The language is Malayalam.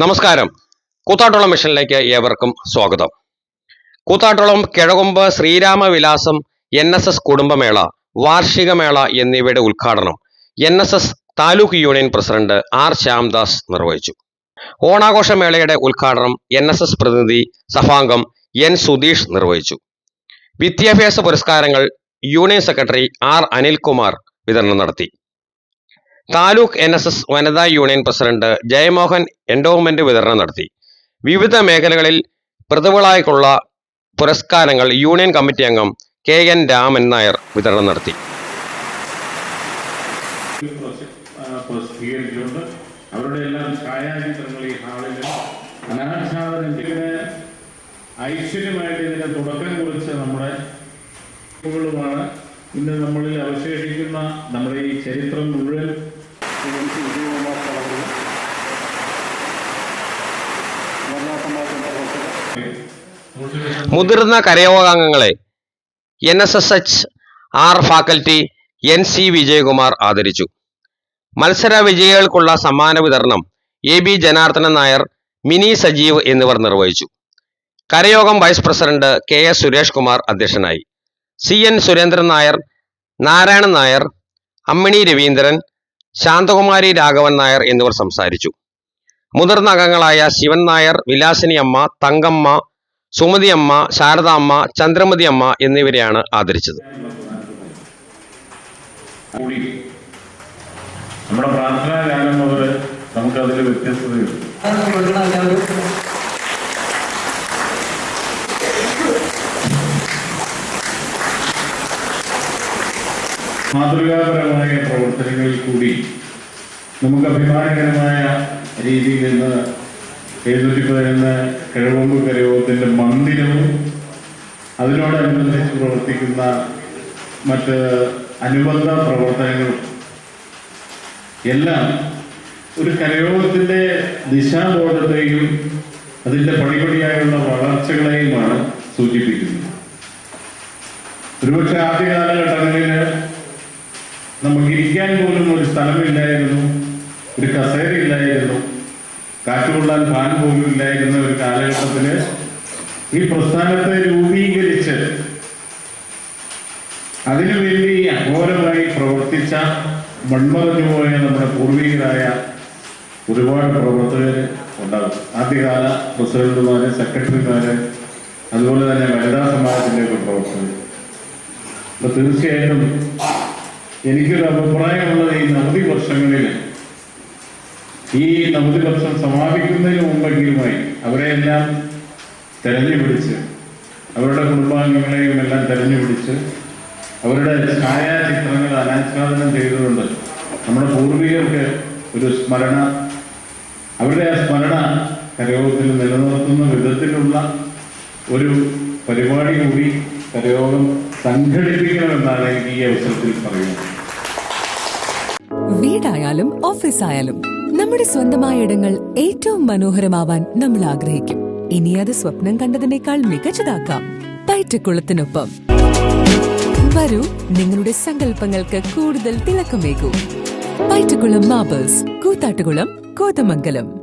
നമസ്കാരം. കൂത്താട്ടോളം മിഷനിലേക്ക് ഏവർക്കും സ്വാഗതം. Koothattukulam Kizhakombu Sreeramavilasam N S S കുടുംബമേള വാർഷികമേള എന്നിവയുടെ ഉദ്ഘാടനം N S S taluk union president R Shyamdas നിർവഹിച്ചു. ഓണാഘോഷമേളയുടെ ഉദ്ഘാടനം എൻ എസ് എസ് പ്രതിനിധി സഭാംഗം എൻ സുധീഷ് നിർവഹിച്ചു. വിദ്യാഭ്യാസ പുരസ്കാരങ്ങൾ യൂണിയൻ സെക്രട്ടറി ആർ അനിൽകുമാർ വിതരണം നടത്തി. താലൂക്ക് എൻ എസ് എസ് വനിതാ യൂണിയൻ പ്രസിഡന്റ് ജയമോഹൻ എൻഡോവ്മെന്റ് വിതരണം നടത്തി. വിവിധ മേഖലകളിൽ പ്രതിഭകളായിട്ടുള്ള പുരസ്കാരങ്ങൾ യൂണിയൻ കമ്മിറ്റി അംഗം കെ എൻ രാമൻ നായർ വിതരണം നടത്തി. അവരുടെ എല്ലാം ഛായാചിത്രങ്ങൾ ഈ ഹാളിൽ അനാച്ഛാദനത്തിന് ഐശ്വര്യമായിട്ട് ഇതിന് തുടക്കം കുറിച്ച നമ്മുടെ ുമാണ് ഇന്ന് നമ്മളിൽ അവശേഷിക്കുന്ന നമ്മുടെ ഈ ചരിത്രം മുഴുവൻ മുതിർന്ന കരയോഗാംഗങ്ങളെ N S S H R faculty N C Vijayakumar ആദരിച്ചു. മത്സര വിജയികൾക്കുള്ള സമ്മാന വിതരണം എ ബി ജനാർദ്ദനൻ നായർ മിനി സജീവ് എന്നിവർ നിർവഹിച്ചു. കരയോഗം vice president K S Suresh Kumar അധ്യക്ഷനായി. സി എൻ സുരേന്ദ്രൻ നായർ നാരായണൻ നായർ അമ്മിണി രവീന്ദ്രൻ ശാന്തകുമാരി രാഘവൻ നായർ എന്നിവർ സംസാരിച്ചു. മുതിർന്ന അംഗങ്ങളായ ശിവൻ നായർ വിലാസിനി അമ്മ തങ്കമ്മ സുമതി അമ്മ ശാരദാമ്മ ചന്ദ്രമതി അമ്മ എന്നിവരെയാണ് ആദരിച്ചത്. കൂടി നമ്മുടെ പ്രാർത്ഥനാ ഗാനം മുതൽ നമുക്കതിൽ വ്യത്യസ്തതയുണ്ട്. മാതൃകാപരമായ പ്രവർത്തനങ്ങളിൽ കൂടി നമുക്ക് അഭിമാനകരമായ രീതിയിൽ ഇന്ന് എഴുന്നൂറ്റി പതിനൊന്ന് കിഴവമ്പ് കരയോഗത്തിന്റെ മന്ദിരവും അതിനോടനുബന്ധിച്ച് പ്രവർത്തിക്കുന്ന മറ്റ് അനുബന്ധ പ്രവർത്തനങ്ങളും എല്ലാം ഒരു കരയോഗത്തിന്റെ ദിശാബോധത്തെയും അതിന്റെ പടിപടിയായുള്ള വളർച്ചകളെയുമാണ് സൂചിപ്പിക്കുന്നത്. ഒരുപക്ഷെ ആദ്യ കാലഘട്ടങ്ങളിൽ നമുക്ക് ഇരിക്കാൻ പോലും ഒരു സ്ഥലമില്ലായിരുന്നു ഒരു കസേരയില്ലായിരുന്നു കാറ്റുകൊള്ളാൻ ഫാൻ പോലും ഇല്ലായിരുന്ന ഒരു കാലഘട്ടത്തിൽ ഈ പ്രസ്ഥാനത്തെ രൂപീകരിച്ച് അതിനുവേണ്ടി അഘോരമായി പ്രവർത്തിച്ച മൺമറഞ്ഞുപോയ നമ്മുടെ പൂർവികരായ ഒരുപാട് പ്രവർത്തകർ ഉണ്ടാകും. ആദ്യകാല പ്രസിഡന്റുമാര് സെക്രട്ടറിമാര് അതുപോലെ തന്നെ വനിതാ സമാജത്തിന്റെ ഒക്കെ പ്രവർത്തകർ. അപ്പൊ തീർച്ചയായിട്ടും എനിക്കൊരു അഭിപ്രായമുള്ളത് ഈ നവതി വർഷങ്ങളിൽ ഈ നവതി വർഷം സമാപിക്കുന്നതിന് മുമ്പെങ്കിലുമായി അവരെയെല്ലാം തെരഞ്ഞുപിടിച്ച് അവരുടെ കുടുംബാംഗങ്ങളെയും എല്ലാം തെരഞ്ഞുപിടിച്ച് അവരുടെ ഛായാചിത്രങ്ങൾ അനാച്ഛാദനം ചെയ്തുകൊണ്ട് നമ്മുടെ പൂർവികർക്ക് ഒരു സ്മരണ അവരുടെ ആ സ്മരണ കരയോഗത്തിൽ നിലനിർത്തുന്ന വിധത്തിലുള്ള ഒരു പരിപാടി കൂടി കരയോഗം സംഘടിപ്പിക്കണമെന്നാണ് ഈ അവസരത്തിൽ പറയുന്നത്. വീടായാലും ഓഫീസായാലും നമ്മുടെ സ്വന്തമായ ഇടങ്ങൾ ഏറ്റവും മനോഹരമാവാൻ നമ്മൾ ആഗ്രഹിക്കും. ഇനി അത് സ്വപ്നം കണ്ടതിനേക്കാൾ മികച്ചതാക്കാം. പയറ്റക്കുളത്തിനൊപ്പം വരൂ നിങ്ങളുടെ സങ്കല്പങ്ങൾക്ക് കൂടുതൽ തിളക്കമേകൂ. പയറ്റക്കുളം മാബേഴ്സ് കൂത്താട്ടുകുളം കോതമംഗലം.